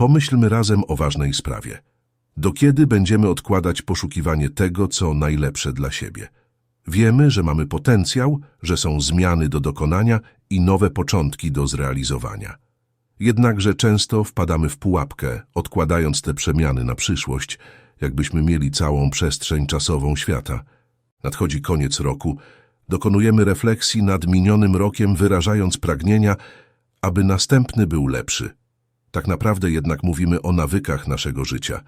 Pomyślmy razem o ważnej sprawie. Do kiedy będziemy odkładać poszukiwanie tego, co najlepsze dla siebie? Wiemy, że mamy potencjał, że są zmiany do dokonania i nowe początki do zrealizowania. Jednakże często wpadamy w pułapkę, odkładając te przemiany na przyszłość, jakbyśmy mieli całą przestrzeń czasową świata. Nadchodzi koniec roku, dokonujemy refleksji nad minionym rokiem, wyrażając pragnienia, aby następny był lepszy. Tak naprawdę jednak mówimy o nawykach naszego życia.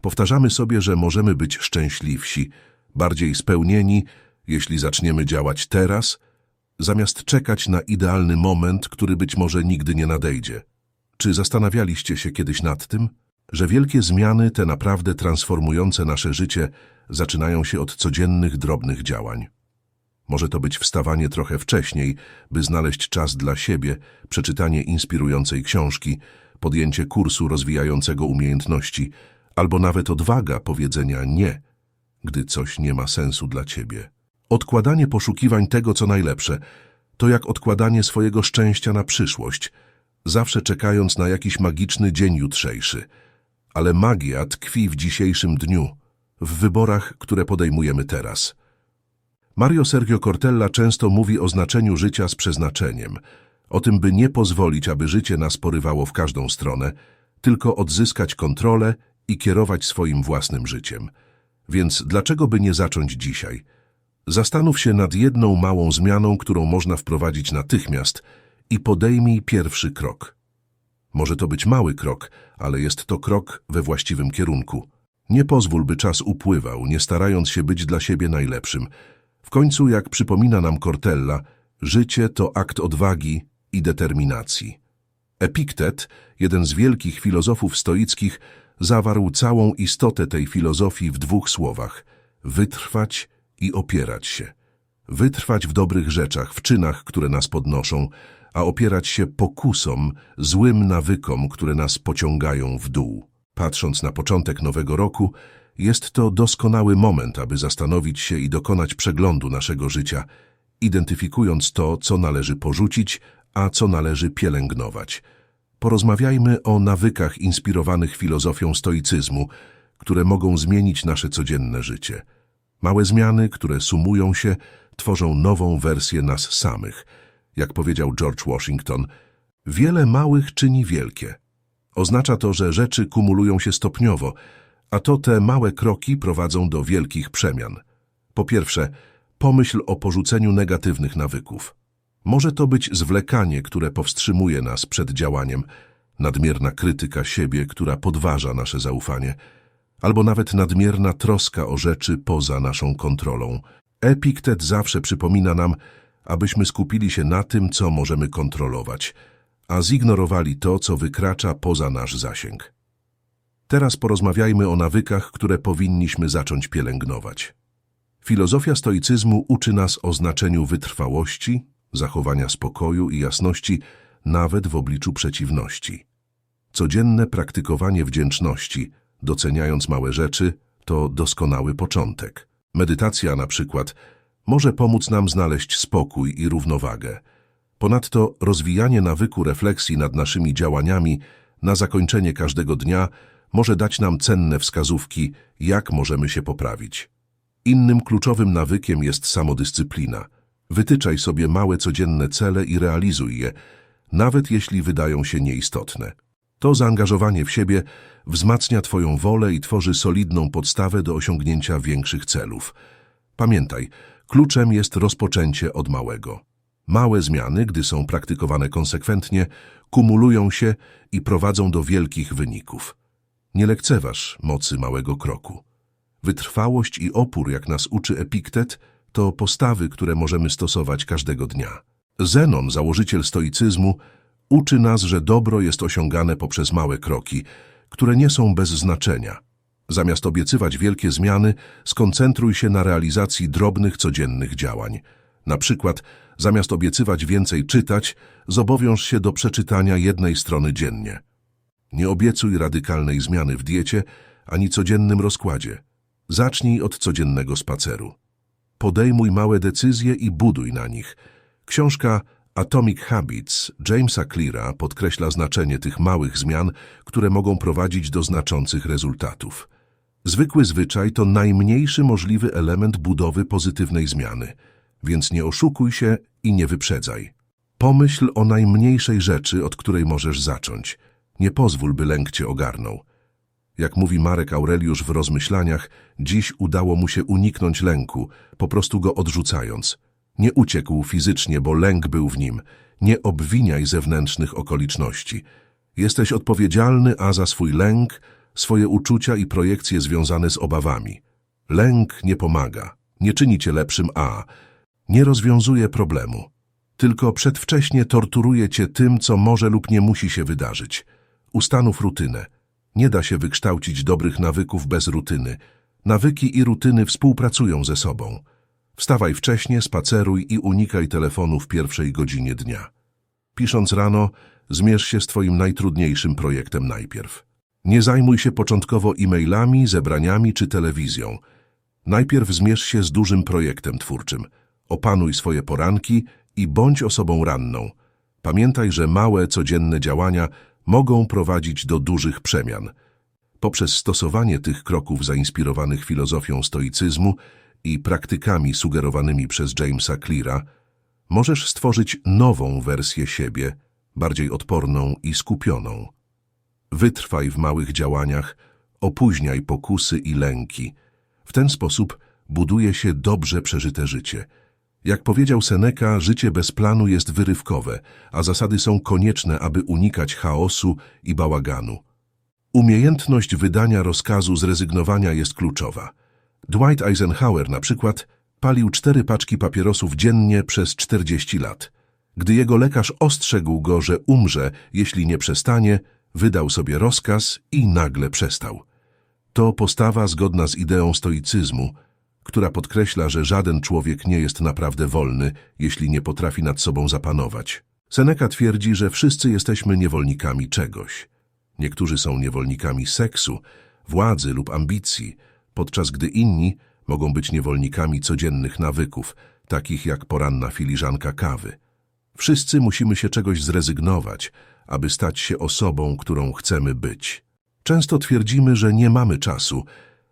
Powtarzamy sobie, że możemy być szczęśliwsi, bardziej spełnieni, jeśli zaczniemy działać teraz, zamiast czekać na idealny moment, który być może nigdy nie nadejdzie. Czy zastanawialiście się kiedyś nad tym, że wielkie zmiany, te naprawdę transformujące nasze życie, zaczynają się od codziennych, drobnych działań? Może to być wstawanie trochę wcześniej, by znaleźć czas dla siebie, przeczytanie inspirującej książki, podjęcie kursu rozwijającego umiejętności, albo nawet odwaga powiedzenia nie, gdy coś nie ma sensu dla ciebie. Odkładanie poszukiwań tego, co najlepsze, to jak odkładanie swojego szczęścia na przyszłość, zawsze czekając na jakiś magiczny dzień jutrzejszy. Ale magia tkwi w dzisiejszym dniu, w wyborach, które podejmujemy teraz. Mario Sergio Cortella często mówi o znaczeniu życia z przeznaczeniem, o tym, by nie pozwolić, aby życie nas porywało w każdą stronę, tylko odzyskać kontrolę i kierować swoim własnym życiem. Więc dlaczego by nie zacząć dzisiaj? Zastanów się nad jedną małą zmianą, którą można wprowadzić natychmiast i podejmij pierwszy krok. Może to być mały krok, ale jest to krok we właściwym kierunku. Nie pozwól, by czas upływał, nie starając się być dla siebie najlepszym. W końcu, jak przypomina nam Cortella, życie to akt odwagi i determinacji. Epiktet, jeden z wielkich filozofów stoickich, zawarł całą istotę tej filozofii w dwóch słowach – wytrwać i opierać się. Wytrwać w dobrych rzeczach, w czynach, które nas podnoszą, a opierać się pokusom, złym nawykom, które nas pociągają w dół. Patrząc na początek nowego roku, jest to doskonały moment, aby zastanowić się i dokonać przeglądu naszego życia, identyfikując to, co należy porzucić, a co należy pielęgnować. Porozmawiajmy o nawykach inspirowanych filozofią stoicyzmu, które mogą zmienić nasze codzienne życie. Małe zmiany, które sumują się, tworzą nową wersję nas samych. Jak powiedział George Washington, wiele małych czyni wielkie. Oznacza to, że rzeczy kumulują się stopniowo, a to te małe kroki prowadzą do wielkich przemian. Po pierwsze, pomyśl o porzuceniu negatywnych nawyków. Może to być zwlekanie, które powstrzymuje nas przed działaniem, nadmierna krytyka siebie, która podważa nasze zaufanie, albo nawet nadmierna troska o rzeczy poza naszą kontrolą. Epiktet zawsze przypomina nam, abyśmy skupili się na tym, co możemy kontrolować, a zignorowali to, co wykracza poza nasz zasięg. Teraz porozmawiajmy o nawykach, które powinniśmy zacząć pielęgnować. Filozofia stoicyzmu uczy nas o znaczeniu wytrwałości, zachowania spokoju i jasności nawet w obliczu przeciwności. Codzienne praktykowanie wdzięczności, doceniając małe rzeczy, to doskonały początek. Medytacja na przykład może pomóc nam znaleźć spokój i równowagę. Ponadto rozwijanie nawyku refleksji nad naszymi działaniami na zakończenie każdego dnia może dać nam cenne wskazówki, jak możemy się poprawić. Innym kluczowym nawykiem jest samodyscyplina. Wytyczaj sobie małe codzienne cele i realizuj je, nawet jeśli wydają się nieistotne. To zaangażowanie w siebie wzmacnia Twoją wolę i tworzy solidną podstawę do osiągnięcia większych celów. Pamiętaj, kluczem jest rozpoczęcie od małego. Małe zmiany, gdy są praktykowane konsekwentnie, kumulują się i prowadzą do wielkich wyników. Nie lekceważ mocy małego kroku. Wytrwałość i opór, jak nas uczy Epiktet, to postawy, które możemy stosować każdego dnia. Zenon, założyciel stoicyzmu, uczy nas, że dobro jest osiągane poprzez małe kroki, które nie są bez znaczenia. Zamiast obiecywać wielkie zmiany, skoncentruj się na realizacji drobnych, codziennych działań. Na przykład, zamiast obiecywać więcej czytać, zobowiąż się do przeczytania jednej strony dziennie. Nie obiecuj radykalnej zmiany w diecie ani codziennym rozkładzie. Zacznij od codziennego spaceru. Podejmuj małe decyzje i buduj na nich. Książka Atomic Habits Jamesa Cleara podkreśla znaczenie tych małych zmian, które mogą prowadzić do znaczących rezultatów. Zwykły zwyczaj to najmniejszy możliwy element budowy pozytywnej zmiany, więc nie oszukuj się i nie wyprzedzaj. Pomyśl o najmniejszej rzeczy, od której możesz zacząć. Nie pozwól, by lęk cię ogarnął. Jak mówi Marek Aureliusz w rozmyślaniach, dziś udało mu się uniknąć lęku, po prostu go odrzucając. Nie uciekł fizycznie, bo lęk był w nim. Nie obwiniaj zewnętrznych okoliczności. Jesteś odpowiedzialny, a za swój lęk, swoje uczucia i projekcje związane z obawami. Lęk nie pomaga, nie czyni cię lepszym, a nie rozwiązuje problemu. Tylko przedwcześnie torturuje cię tym, co może lub nie musi się wydarzyć. Ustanów rutynę. Nie da się wykształcić dobrych nawyków bez rutyny. Nawyki i rutyny współpracują ze sobą. Wstawaj wcześnie, spaceruj i unikaj telefonu w pierwszej godzinie dnia. Pisząc rano, zmierz się z Twoim najtrudniejszym projektem najpierw. Nie zajmuj się początkowo e-mailami, zebraniami czy telewizją. Najpierw zmierz się z dużym projektem twórczym. Opanuj swoje poranki i bądź osobą ranną. Pamiętaj, że małe, codzienne działania mogą prowadzić do dużych przemian. Poprzez stosowanie tych kroków zainspirowanych filozofią stoicyzmu i praktykami sugerowanymi przez Jamesa Cleara, możesz stworzyć nową wersję siebie, bardziej odporną i skupioną. Wytrwaj w małych działaniach, opóźniaj pokusy i lęki. W ten sposób buduje się dobrze przeżyte życie. Jak powiedział Seneca, życie bez planu jest wyrywkowe, a zasady są konieczne, aby unikać chaosu i bałaganu. Umiejętność wydania rozkazu zrezygnowania jest kluczowa. Dwight Eisenhower na przykład palił cztery paczki papierosów dziennie przez 40 lat. Gdy jego lekarz ostrzegł go, że umrze, jeśli nie przestanie, wydał sobie rozkaz i nagle przestał. To postawa zgodna z ideą stoicyzmu, która podkreśla, że żaden człowiek nie jest naprawdę wolny, jeśli nie potrafi nad sobą zapanować. Seneca twierdzi, że wszyscy jesteśmy niewolnikami czegoś. Niektórzy są niewolnikami seksu, władzy lub ambicji, podczas gdy inni mogą być niewolnikami codziennych nawyków, takich jak poranna filiżanka kawy. Wszyscy musimy się czegoś zrezygnować, aby stać się osobą, którą chcemy być. Często twierdzimy, że nie mamy czasu,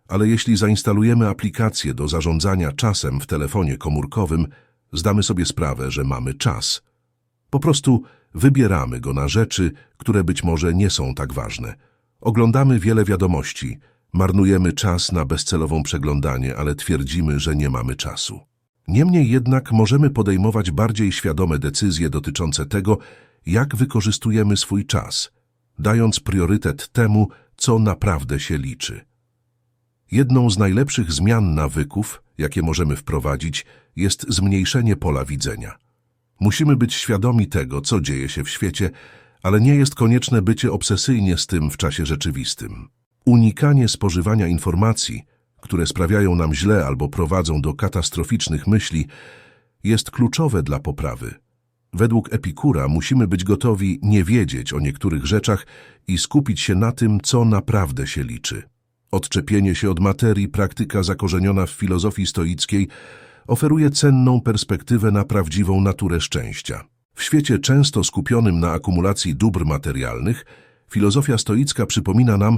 ale jeśli zainstalujemy aplikację do zarządzania czasem w telefonie komórkowym, zdamy sobie sprawę, że mamy czas. Po prostu wybieramy go na rzeczy, które być może nie są tak ważne. Oglądamy wiele wiadomości, marnujemy czas na bezcelową przeglądanie, ale twierdzimy, że nie mamy czasu. Niemniej jednak możemy podejmować bardziej świadome decyzje dotyczące tego, jak wykorzystujemy swój czas, dając priorytet temu, co naprawdę się liczy. Jedną z najlepszych zmian nawyków, jakie możemy wprowadzić, jest zmniejszenie pola widzenia. Musimy być świadomi tego, co dzieje się w świecie, ale nie jest konieczne bycie obsesyjnie z tym w czasie rzeczywistym. Unikanie spożywania informacji, które sprawiają nam źle albo prowadzą do katastroficznych myśli, jest kluczowe dla poprawy. Według Epikura musimy być gotowi nie wiedzieć o niektórych rzeczach i skupić się na tym, co naprawdę się liczy. Odczepienie się od materii, praktyka zakorzeniona w filozofii stoickiej, oferuje cenną perspektywę na prawdziwą naturę szczęścia. W świecie często skupionym na akumulacji dóbr materialnych, filozofia stoicka przypomina nam,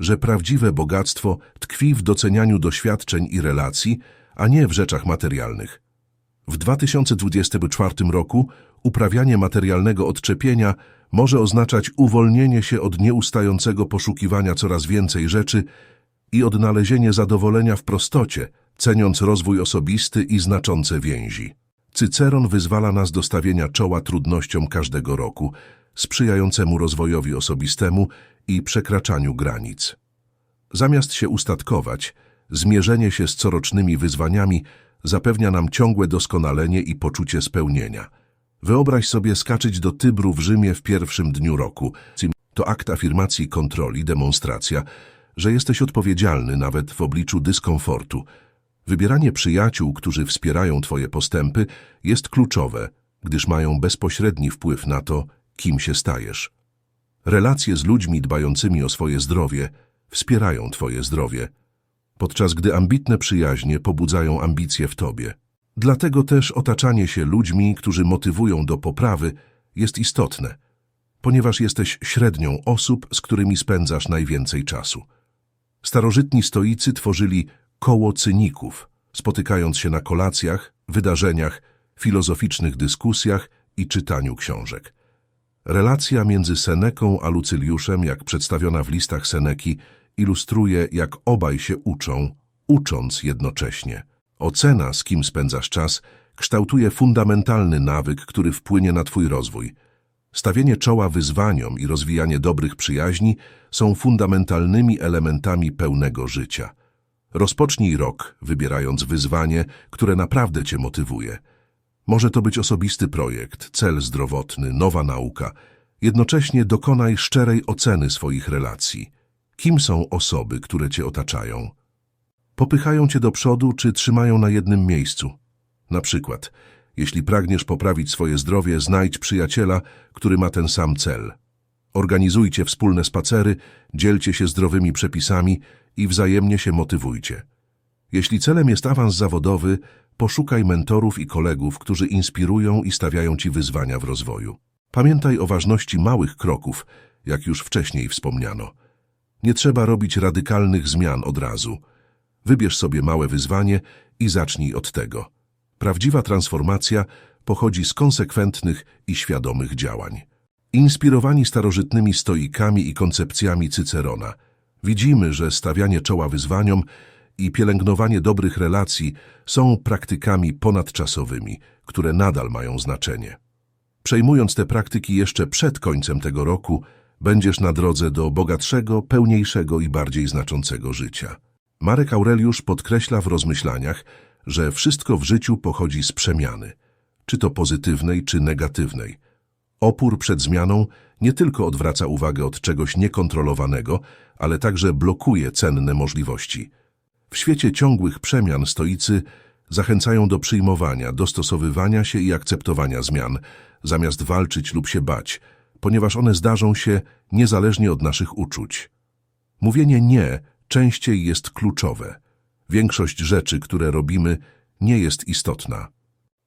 że prawdziwe bogactwo tkwi w docenianiu doświadczeń i relacji, a nie w rzeczach materialnych. W 2024 roku uprawianie materialnego odczepienia może oznaczać uwolnienie się od nieustającego poszukiwania coraz więcej rzeczy i odnalezienie zadowolenia w prostocie, ceniąc rozwój osobisty i znaczące więzi. Cyceron wyzwala nas do stawienia czoła trudnościom każdego roku, sprzyjającemu rozwojowi osobistemu i przekraczaniu granic. Zamiast się ustatkować, zmierzenie się z corocznymi wyzwaniami zapewnia nam ciągłe doskonalenie i poczucie spełnienia. Wyobraź sobie skaczyć do Tybru w Rzymie w pierwszym dniu roku. To akt afirmacji kontroli, demonstracja, że jesteś odpowiedzialny nawet w obliczu dyskomfortu. Wybieranie przyjaciół, którzy wspierają Twoje postępy, jest kluczowe, gdyż mają bezpośredni wpływ na to, kim się stajesz. Relacje z ludźmi dbającymi o swoje zdrowie wspierają Twoje zdrowie, podczas gdy ambitne przyjaźnie pobudzają ambicje w Tobie. Dlatego też otaczanie się ludźmi, którzy motywują do poprawy, jest istotne, ponieważ jesteś średnią osób, z którymi spędzasz najwięcej czasu. Starożytni stoicy tworzyli koło cyników, spotykając się na kolacjach, wydarzeniach, filozoficznych dyskusjach i czytaniu książek. Relacja między Seneką a Lucyliuszem, jak przedstawiona w listach Seneki, ilustruje, jak obaj się uczą, ucząc jednocześnie. Ocena, z kim spędzasz czas, kształtuje fundamentalny nawyk, który wpłynie na Twój rozwój. Stawienie czoła wyzwaniom i rozwijanie dobrych przyjaźni są fundamentalnymi elementami pełnego życia. Rozpocznij rok, wybierając wyzwanie, które naprawdę Cię motywuje. Może to być osobisty projekt, cel zdrowotny, nowa nauka. Jednocześnie dokonaj szczerej oceny swoich relacji. Kim są osoby, które Cię otaczają? Popychają Cię do przodu czy trzymają na jednym miejscu? Na przykład, jeśli pragniesz poprawić swoje zdrowie, znajdź przyjaciela, który ma ten sam cel. Organizujcie wspólne spacery, dzielcie się zdrowymi przepisami i wzajemnie się motywujcie. Jeśli celem jest awans zawodowy, poszukaj mentorów i kolegów, którzy inspirują i stawiają Ci wyzwania w rozwoju. Pamiętaj o ważności małych kroków, jak już wcześniej wspomniano. Nie trzeba robić radykalnych zmian od razu. Wybierz sobie małe wyzwanie i zacznij od tego. Prawdziwa transformacja pochodzi z konsekwentnych i świadomych działań. Inspirowani starożytnymi stoikami i koncepcjami Cycerona, widzimy, że stawianie czoła wyzwaniom i pielęgnowanie dobrych relacji są praktykami ponadczasowymi, które nadal mają znaczenie. Przejmując te praktyki jeszcze przed końcem tego roku, będziesz na drodze do bogatszego, pełniejszego i bardziej znaczącego życia. Marek Aureliusz podkreśla w rozmyślaniach, że wszystko w życiu pochodzi z przemiany, czy to pozytywnej, czy negatywnej. Opór przed zmianą nie tylko odwraca uwagę od czegoś niekontrolowanego, ale także blokuje cenne możliwości. W świecie ciągłych przemian stoicy zachęcają do przyjmowania, dostosowywania się i akceptowania zmian, zamiast walczyć lub się bać, ponieważ one zdarzą się niezależnie od naszych uczuć. Mówienie nie częściej jest kluczowe. Większość rzeczy, które robimy, nie jest istotna.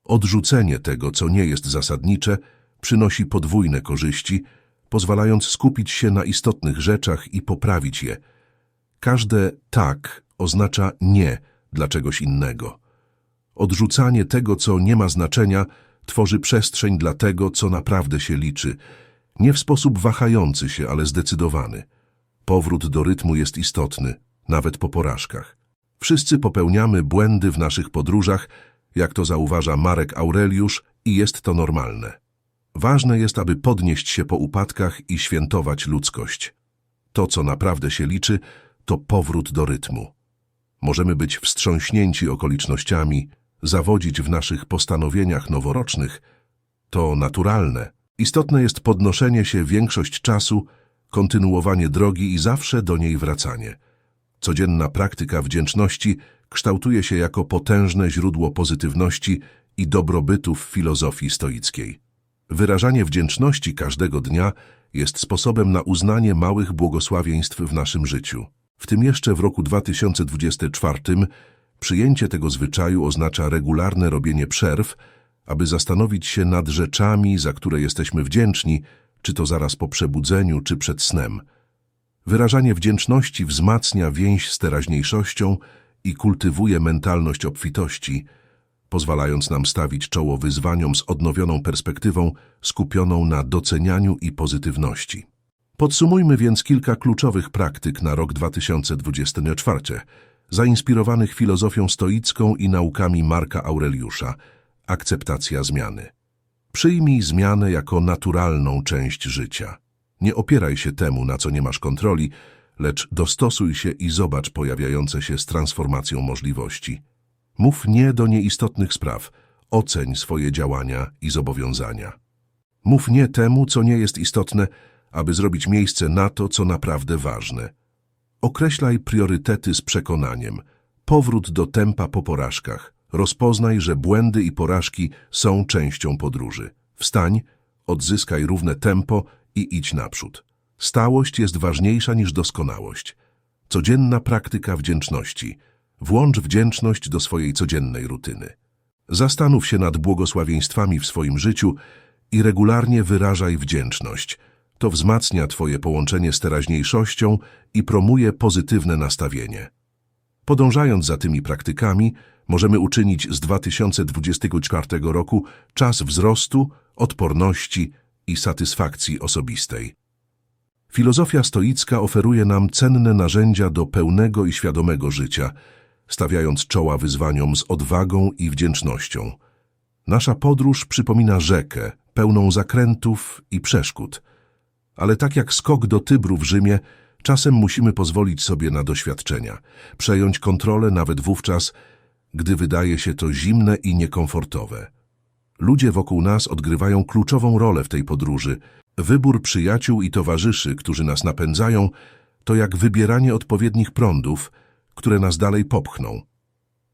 Odrzucenie tego, co nie jest zasadnicze, przynosi podwójne korzyści, pozwalając skupić się na istotnych rzeczach i poprawić je. Każde tak oznacza nie dla czegoś innego. Odrzucanie tego, co nie ma znaczenia, tworzy przestrzeń dla tego, co naprawdę się liczy, nie w sposób wahający się, ale zdecydowany. Powrót do rytmu jest istotny, nawet po porażkach. Wszyscy popełniamy błędy w naszych podróżach, jak to zauważa Marek Aureliusz i jest to normalne. Ważne jest, aby podnieść się po upadkach i świętować ludzkość. To, co naprawdę się liczy, to powrót do rytmu. Możemy być wstrząśnięci okolicznościami, zawodzić w naszych postanowieniach noworocznych. To naturalne. Istotne jest podnoszenie się większość czasu, kontynuowanie drogi i zawsze do niej wracanie. Codzienna praktyka wdzięczności kształtuje się jako potężne źródło pozytywności i dobrobytu w filozofii stoickiej. Wyrażanie wdzięczności każdego dnia jest sposobem na uznanie małych błogosławieństw w naszym życiu. W tym jeszcze w roku 2024 przyjęcie tego zwyczaju oznacza regularne robienie przerw, aby zastanowić się nad rzeczami, za które jesteśmy wdzięczni, czy to zaraz po przebudzeniu, czy przed snem. Wyrażanie wdzięczności wzmacnia więź z teraźniejszością i kultywuje mentalność obfitości, pozwalając nam stawić czoło wyzwaniom z odnowioną perspektywą skupioną na docenianiu i pozytywności. Podsumujmy więc kilka kluczowych praktyk na rok 2024, zainspirowanych filozofią stoicką i naukami Marka Aureliusza. Akceptacja zmiany. Przyjmij zmianę jako naturalną część życia. Nie opieraj się temu, na co nie masz kontroli, lecz dostosuj się i zobacz pojawiające się z transformacją możliwości. Mów nie do nieistotnych spraw, oceń swoje działania i zobowiązania. Mów nie temu, co nie jest istotne, aby zrobić miejsce na to, co naprawdę ważne. Określaj priorytety z przekonaniem. Powrót do tempa po porażkach. Rozpoznaj, że błędy i porażki są częścią podróży. Wstań, odzyskaj równe tempo i idź naprzód. Stałość jest ważniejsza niż doskonałość. Codzienna praktyka wdzięczności. Włącz wdzięczność do swojej codziennej rutyny. Zastanów się nad błogosławieństwami w swoim życiu i regularnie wyrażaj wdzięczność. To wzmacnia Twoje połączenie z teraźniejszością i promuje pozytywne nastawienie. Podążając za tymi praktykami, możemy uczynić z 2024 roku czas wzrostu, odporności i satysfakcji osobistej. Filozofia stoicka oferuje nam cenne narzędzia do pełnego i świadomego życia, stawiając czoła wyzwaniom z odwagą i wdzięcznością. Nasza podróż przypomina rzekę, pełną zakrętów i przeszkód. Ale tak jak skok do Tybru w Rzymie, czasem musimy pozwolić sobie na doświadczenia, przejąć kontrolę nawet wówczas, gdy wydaje się to zimne i niekomfortowe. Ludzie wokół nas odgrywają kluczową rolę w tej podróży. Wybór przyjaciół i towarzyszy, którzy nas napędzają, to jak wybieranie odpowiednich prądów, które nas dalej popchną.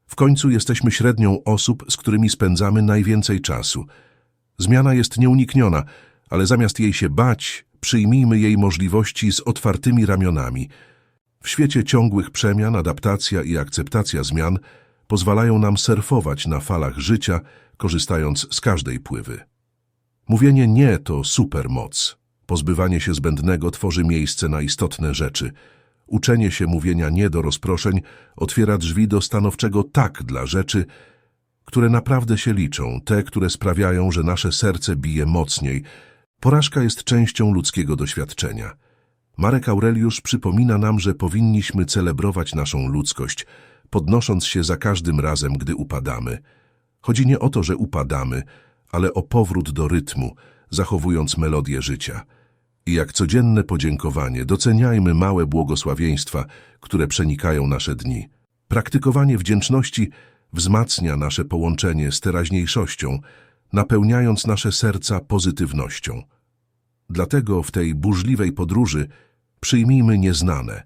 W końcu jesteśmy średnią osób, z którymi spędzamy najwięcej czasu. Zmiana jest nieunikniona, ale zamiast jej się bać, przyjmijmy jej możliwości z otwartymi ramionami. W świecie ciągłych przemian, adaptacja i akceptacja zmian pozwalają nam surfować na falach życia, korzystając z każdej pływy. Mówienie nie to supermoc. Pozbywanie się zbędnego tworzy miejsce na istotne rzeczy. Uczenie się mówienia nie do rozproszeń otwiera drzwi do stanowczego tak dla rzeczy, które naprawdę się liczą, te, które sprawiają, że nasze serce bije mocniej. Porażka jest częścią ludzkiego doświadczenia. Marek Aureliusz przypomina nam, że powinniśmy celebrować naszą ludzkość, podnosząc się za każdym razem, gdy upadamy. Chodzi nie o to, że upadamy, ale o powrót do rytmu, zachowując melodię życia. I jak codzienne podziękowanie doceniajmy małe błogosławieństwa, które przenikają nasze dni. Praktykowanie wdzięczności wzmacnia nasze połączenie z teraźniejszością, napełniając nasze serca pozytywnością. Dlatego w tej burzliwej podróży przyjmijmy nieznane,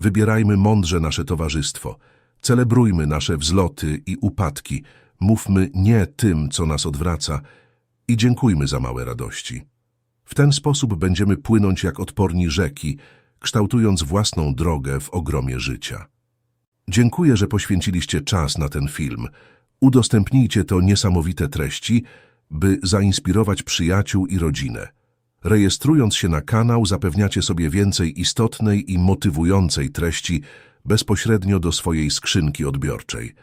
wybierajmy mądrze nasze towarzystwo, celebrujmy nasze wzloty i upadki, mówmy nie tym, co nas odwraca i dziękujmy za małe radości. W ten sposób będziemy płynąć jak odporni rzeki, kształtując własną drogę w ogromie życia. Dziękuję, że poświęciliście czas na ten film. Udostępnijcie to niesamowite treści, by zainspirować przyjaciół i rodzinę. Rejestrując się na kanał zapewniacie sobie więcej istotnej i motywującej treści bezpośrednio do swojej skrzynki odbiorczej.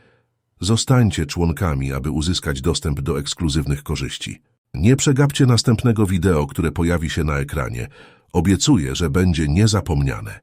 Zostańcie członkami, aby uzyskać dostęp do ekskluzywnych korzyści. Nie przegapcie następnego wideo, które pojawi się na ekranie. Obiecuję, że będzie niezapomniane.